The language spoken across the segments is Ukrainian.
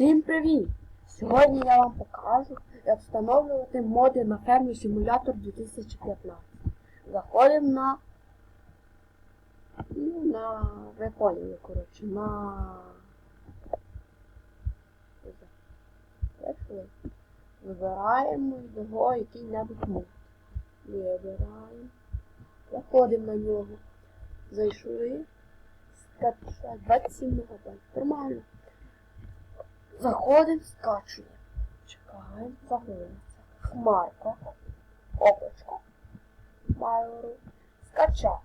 Всім привіт! Сьогодні я вам покажу, як встановлювати моди на фермі симулятор 2015. Заходимо на. Ну, на. Ви коротше, на. Вибираємо його який-небудь мод. Вибираємо. Заходимо на нього. Зайшли. 27 МБ. Нормально. Заходимо, скачуємо. Чекаємо, загрузиться. Хмарка. Облачко. Майору. Скачав.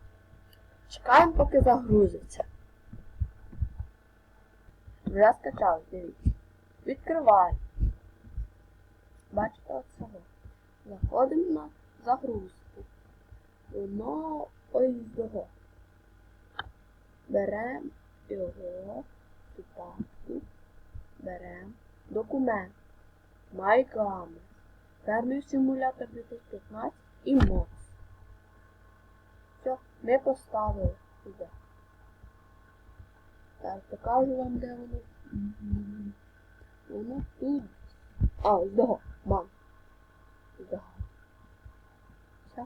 Чекаємо, поки загрузиться. Вже скачав, дивіться. Відкриваємо. Бачите оцього. Заходимо на загрузку. Воно ось його. Беремо його, беремо документ, MyGames, фермів симулятор 2015 і MOX. Все, ми поставили сюди. Так, покажу вам, де воно. Воно тут. А, ось дого, мам. Ось дого. Все.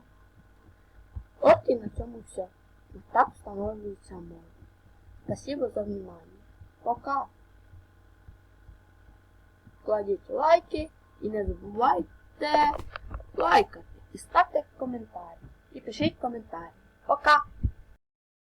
От і на цьому все. Вот так встановлюється мова. Спасибо за внимание. Пока. Кладіть лайки і не забувайте лайкати. І ставте коментарі. І пишіть коментарі. Пока!